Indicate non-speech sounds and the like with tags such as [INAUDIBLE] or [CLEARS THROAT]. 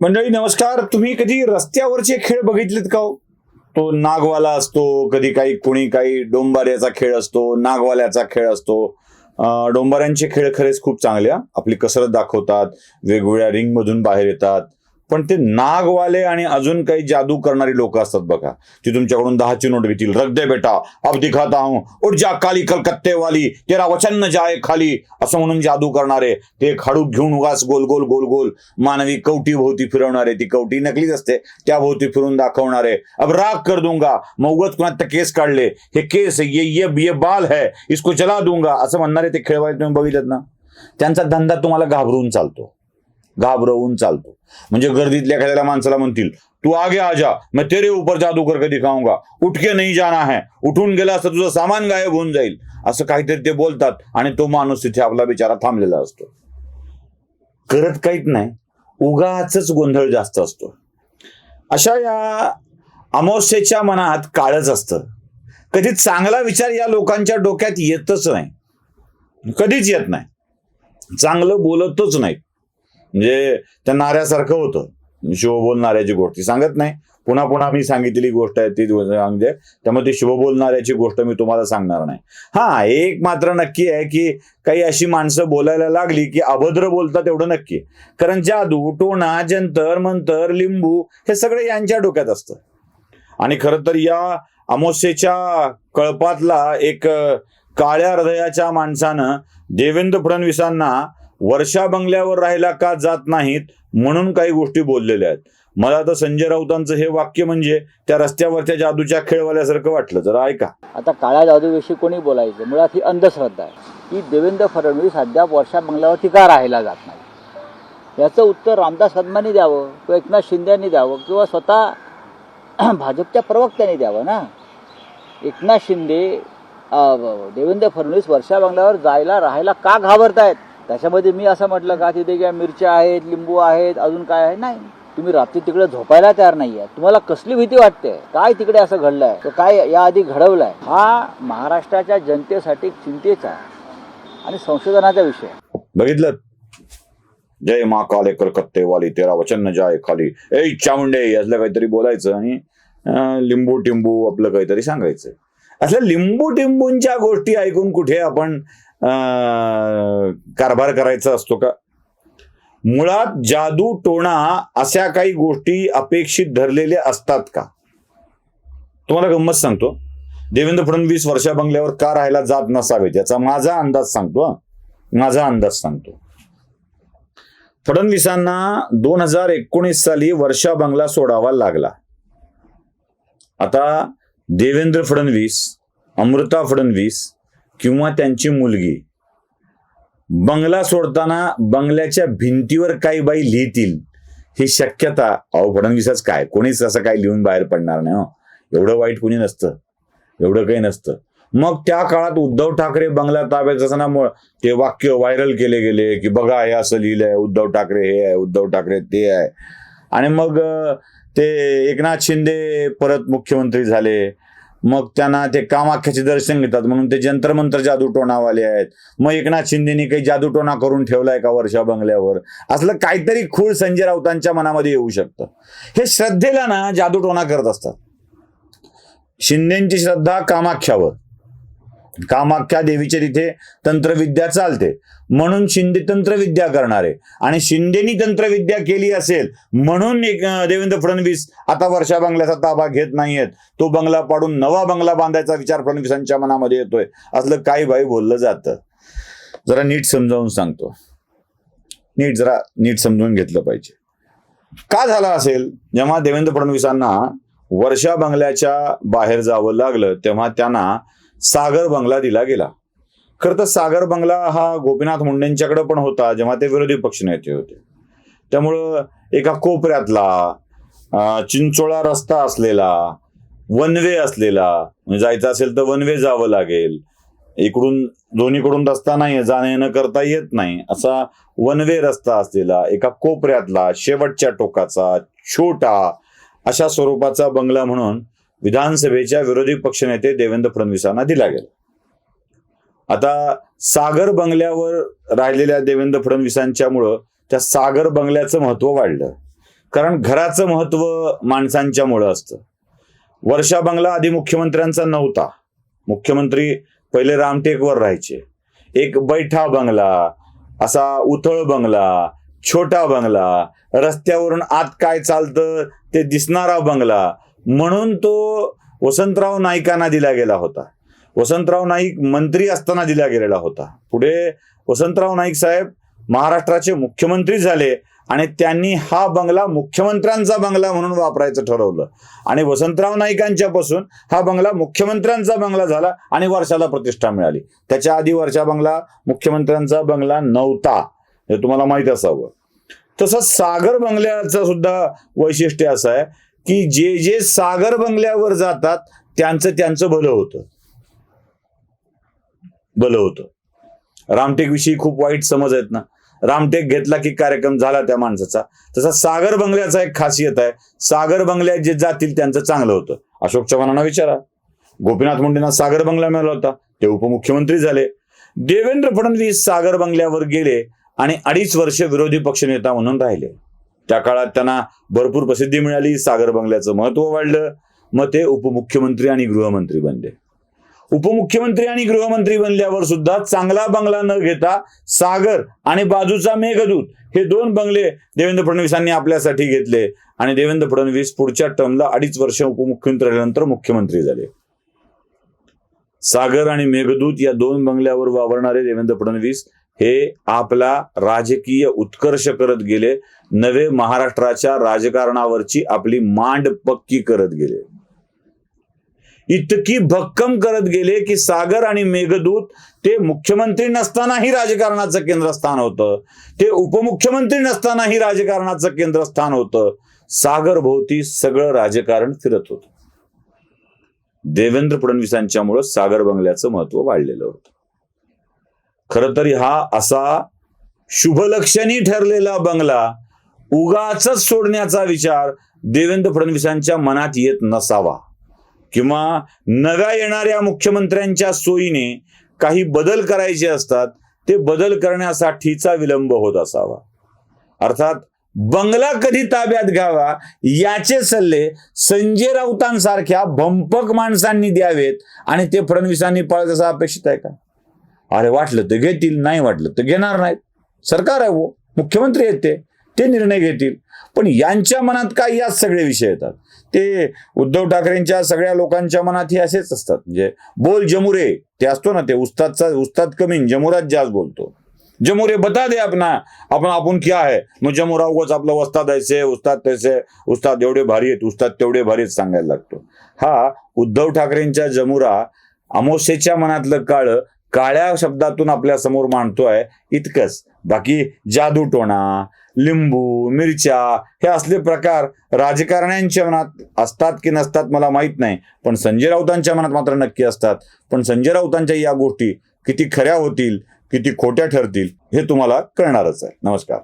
मंडळी नमस्कार. तुम्ही कधी रस्त्यावरचे खेळ बघितलेत का हो? तो नागवाला असतो कधी काही कोणी काही डोंबाऱ्याचा खेळ असतो नागवाल्याचा खेळ असतो. डोंबाऱ्यांचे खेळ खरेच खूप चांगले आपली कसरत दाखवतात वेगवेगळ्या रिंगमधून बाहेर येतात. पण ते नागवाले आणि अजून काही जादू करणारी लोक असतात बघा. ती तुमच्याकडून दहाची नोट घेतील रख दे बेटा. अब दिखाता हूं. उठ जा काली कलकत्ते वाली तेरा वचन जाय खाली. असं म्हणून जादू करणारे. ते खाडूक घेऊन उगाच गोल गोल गोल गोल. मानवी कवटी भोवती फिरवणारे. ती कवटी नकलीच असते. त्या भोवती फिरून दाखवणारे. अब राग कर दूंगा. मौगत कुणात केस काढले. हे केस ये ये ये बाल है. इसको जला दूंगा. असं म्हणणारे ते खेळवाय तुम्ही बघितलं ना? त्यांचा धंदा तुम्हाला घाबरून चालतो. घाबरवून चालतो. म्हणजे गर्दीतल्या एखाद्याला माणसाला म्हणतील तू आगे आजा जा मैं तेरे ऊपर जादू करके दिखाऊंगा. उठके नाही जाना है. उठून गेला असं तुझं सामान गायब होऊन जाईल. असं काहीतरी ते बोलतात आणि तो माणूस तिथे आपला बिचारा थांबलेला असतो. करत काहीच नाही. उगाच गोंधळ जास्त असतो. अशा या अमावस्येच्या मनात काळच असतं. कधी चांगला विचार या लोकांच्या डोक्यात येतच नाही. कधीच येत नाही. चांगलं बोलतच नाही. म्हणजे त्या नाऱ्यासारखं होतं. शिव बोलणाऱ्याची गोष्ट. सांगत नाही. पुन्हा पुन्हा मी सांगितलेली गोष्ट आहे ती म्हणजे त्यामुळे ती शिव बोलणाऱ्याची गोष्ट मी तुम्हाला सांगणार नाही. हा एक मात्र नक्की आहे की काही अशी माणसं बोलायला लागली की अभद्र बोलतात एवढं नक्की. कारण जादू टोणा जंतर मंतर लिंबू हे सगळे यांच्या डोक्यात असतं. आणि खरं तर या अमावस्येच्या कळपातला एक काळ्या हृदयाच्या माणसानं देवेंद्र फडणवीसांना वर्षा बंगल्यावर राहायला का जात नाहीत म्हणून काही गोष्टी बोललेल्या आहेत. मला तर संजय राऊतांचं हे वाक्य म्हणजे त्या रस्त्यावरच्या जादूच्या खेळवाल्यासारखं वाटलं. जरा ऐका. आता काळ्या जादूविषयी कोणी बोलायचं? मुळात ही अंधश्रद्धा आहे. की देवेंद्र फडणवीस अद्याप वर्षा बंगल्यावरती का राहायला जात नाही याचं उत्तर रामदास कदमांनी द्यावं किंवा एकनाथ शिंदेनी द्यावं किंवा स्वतः [CLEARS THROAT] भाजपच्या प्रवक्त्यांनी द्यावं ना? एकनाथ शिंदे देवेंद्र फडणवीस वर्षा बंगल्यावर जायला राहायला का घाबरतायत? त्याच्यामध्ये मी असं म्हटलं का तिथे काय मिरच्या आहेत लिंबू आहेत अजून काय आहे? नाही. तुम्ही रात्री तिकडे झोपायला तयार नाही आहे. तुम्हाला कसली भीती वाटते? काय तिकडे असं घडलंय? तर काय याआधी घडवलंय? हा महाराष्ट्राच्या जनतेसाठी चिंतेचा आणि संशोधनाचा विषय बघितलं? जय मा काले कलकत्ते वाली तेरा वचन जाय खाली. ए चामुंडे असलं काहीतरी बोलायचं आणि लिंबू टिंबू आपलं काहीतरी सांगायचं. असल्या लिंबू टिंबूंच्या गोष्टी ऐकून कुठे आपण कारभार करायचा असतो का? मुळात जादू टोणा अशा काही गोष्टी अपेक्षित धरलेल्या असतात का? तुम्हाला गंमत सांगतो. देवेंद्र फडणवीस वर्षा बंगल्यावर का राहायला जात नसावेत याचा माझा अंदाज सांगतो माझा अंदाज सांगतो. फडणवीसांना दोन हजार एकोणीस साली वर्षा बंगला सोडावा लागला. आता देवेंद्र फडणवीस अमृता फडणवीस किंवा त्यांची मुलगी बंगला सोडताना बंगल्याच्या भिंतीवर काही बाई लिहितील. ही शक्यता अहो फडणवीसच काय? कोणीच असं काय लिहून बाहेर पडणार नाही हो. एवढं वाईट कोणी नसतं. एवढं काही नसतं. मग त्या काळात उद्धव ठाकरे बंगला ताब्यात असताना ते वाक्य व्हायरल केले गेले की बघा हे असं लिहिलंय उद्धव ठाकरे हे आहे उद्धव ठाकरे ते आहे. आणि मग ते एकनाथ शिंदे परत मुख्यमंत्री झाले. मग त्यांना ते कामाख्याचे दर्शन घेतात म्हणून ते जंतर जादूटोणावाले आहेत. मग एकनाथ शिंदेनी काही जादूटोणा करून ठेवलाय का वर्षा बंगल्यावर? असलं काहीतरी खूळ संजय राऊतांच्या मनामध्ये येऊ शकतं. हे श्रद्धेला ना जादूटोणा करत असतात. शिंदेची श्रद्धा कामाख्यावर. कामाख्या देवीचे तिथे तंत्रविद्या चालते. म्हणून शिंदे तंत्रविद्या करणारे. आणि शिंदेनी तंत्रविद्या केली असेल म्हणून एक देवेंद्र फडणवीस आता वर्षा बंगल्याचा ताबा घेत नाहीयेत. तो बंगला पाडून नवा बंगला बांधायचा विचार फडणवीसांच्या मनामध्ये येतोय. असलं काही भाई बोललं जातं. जरा नीट समजावून सांगतो. नीट जरा नीट समजून घेतलं पाहिजे. का झालं असेल? जेव्हा देवेंद्र फडणवीसांना वर्षा बंगल्याच्या बाहेर जावं लागलं तेव्हा त्यांना सागर बंगला दिला गेला. खरं तर सागर बंगला हा गोपीनाथ मुंडेंच्याकडे पण होता जेव्हा ते विरोधी पक्षनेते होते. त्यामुळं एका कोपऱ्यातला चिंचोळा रस्ता असलेला वन वे असलेला म्हणजे जायचं असेल तर वनवे जावं लागेल. इकडून दोन्हीकडून रस्ता नाही जाणं येणं करता येत नाही. असा वन वे रस्ता असलेला एका कोपऱ्यातला शेवटच्या टोकाचा छोटा अशा स्वरूपाचा बंगला म्हणून विधानसभेच्या विरोधी पक्षनेते देवेंद्र फडणवीसांना दिला गेला. आता सागर बंगल्यावर राहिलेल्या देवेंद्र फडणवीसांच्यामुळं त्या सागर बंगल्याचं महत्त्व वाढलं. कारण घराचं महत्त्व माणसांच्यामुळं असतं. वर्षा बंगला आधी मुख्यमंत्र्यांचा नव्हता. मुख्यमंत्री पहिले रामटेकवर राहायचे. एक बैठा बंगला असा उथळ बंगला छोटा बंगला रस्त्यावरून आत काय चालतं ते दिसणारा बंगला म्हणून तो वसंतराव नाईकांना दिला गेला होता. वसंतराव नाईक मंत्री असताना दिला गेलेला होता. पुढे वसंतराव नाईक साहेब महाराष्ट्राचे मुख्यमंत्री झाले आणि त्यांनी हा बंगला मुख्यमंत्र्यांचा बंगला म्हणून वापरायचं ठरवलं. आणि वसंतराव नाईकांच्या पासून हा बंगला मुख्यमंत्र्यांचा बंगला झाला आणि वर्षाला प्रतिष्ठा मिळाली. त्याच्या आधी वर्षा बंगला मुख्यमंत्र्यांचा बंगला नव्हता. हे तुम्हाला माहीत असावं. तसं सागर बंगल्याचं सुद्धा वैशिष्ट्य असं आहे की जे जे सागर बंगल्यावर जातात त्यांचं त्यांचं भलं होतं. भलं होतं. रामटेक विषयी खूप वाईट समज आहेत ना. रामटेक घेतला की कार्यक्रम झाला त्या माणसाचा. तसा सागर बंगल्याचा एक खासियत आहे. सागर बंगल्यात जे जातील त्यांचं चांगलं होतं. अशोक चव्हाणांना विचारा. गोपीनाथ मुंडेंना सागर बंगला मिळाला होता. ते उपमुख्यमंत्री झाले. देवेंद्र फडणवीस सागर बंगल्यावर गेले आणि अडीच वर्ष विरोधी पक्षनेता म्हणून राहिले. त्या काळात त्यांना भरपूर प्रसिद्धी मिळाली. सागर बंगल्याचं महत्त्व वाढलं. मग ते उपमुख्यमंत्री आणि गृहमंत्री बनले. उपमुख्यमंत्री आणि गृहमंत्री बनल्यावर सुद्धा चांगला बंगला न घेता सागर आणि बाजूचा मेघदूत हे दोन बंगले देवेंद्र फडणवीसांनी आपल्यासाठी घेतले. आणि देवेंद्र फडणवीस पुढच्या टर्मला अडीच वर्ष उपमुख्यमंत्री मुख्यमंत्री झाले. सागर आणि मेघदूत या दोन बंगल्यावर वावरणारे देवेंद्र फडणवीस हे आपला राजकीय उत्कर्ष करत गेले. नवे महाराष्ट्राच्या राजकारणावरची आपली मांड पक्की करत गेले. इतकी भक्कम करत गेले की सागर आणि मेघदूत ते मुख्यमंत्री नसतानाही राजकारणाचं केंद्रस्थान होतं. ते उपमुख्यमंत्री नसतानाही राजकारणाचं केंद्रस्थान होतं. सागर भोवती सगळं राजकारण फिरत होतं. देवेंद्र फडणवीसांच्यामुळं सागर बंगल्याचं महत्त्व वाढलेलं होतं. खर तर हा असा शुभलक्षणी ठरलेला बंगला उगाच सोडण्याचा विचार देवेंद्र फडणवीसांच्या मनात येत नसावा. किंवा नव्या येणाऱ्या मुख्यमंत्र्यांच्या सोयीने काही बदल करायचे असतात ते बदल करण्यासाठीचा विलंब होत असावा. अर्थात बंगला कधी ताब्यात घ्यावा याचे सल्ले संजय राऊतांसारख्या भंपक माणसांनी द्यावेत आणि ते फडणवीसांनी पाळत असं अपेक्षित आहे का? अरे वाटलं तर घेतील नाही वाटलं तर घेणार नाहीत. सरकार आहे वो मुख्यमंत्री आहेत ते ते निर्णय घेतील. पण यांच्या मनात काय याच सगळे विषय येतात? ते उद्धव ठाकरेंच्या सगळ्या लोकांच्या मनात हे असेच असतात. म्हणजे बोल जमुरे ते असतो ना ते उस्तादचा उस्ताद कमीन जमुरात जास्त बोलतो. जमुरे बता दे अपना आपण आपण क्या है? मग जमुरा उगाच आपलं उस्ताद ऐसे उस्ताद तैसे उस्ताद एवढे भारी आहेत उस्ताद तेवढे भारी आहेत सांगायला लागतो. हा उद्धव ठाकरेंच्या जमुरा अमोसेच्या मनातलं काळं काळ्या शब्दातून आपल्यासमोर मांडतोय इतकंच. बाकी जादूटोणा लिंबू मिरच्या हे असले प्रकार राजकारण्यांच्या मनात असतात की नसतात मला माहीत नाही. पण संजय राऊतांच्या मनात मात्र नक्की असतात. पण संजय राऊतांच्या या गोष्टी किती खऱ्या होतील किती खोट्या ठरतील हे तुम्हाला कळणारच आहे. नमस्कार.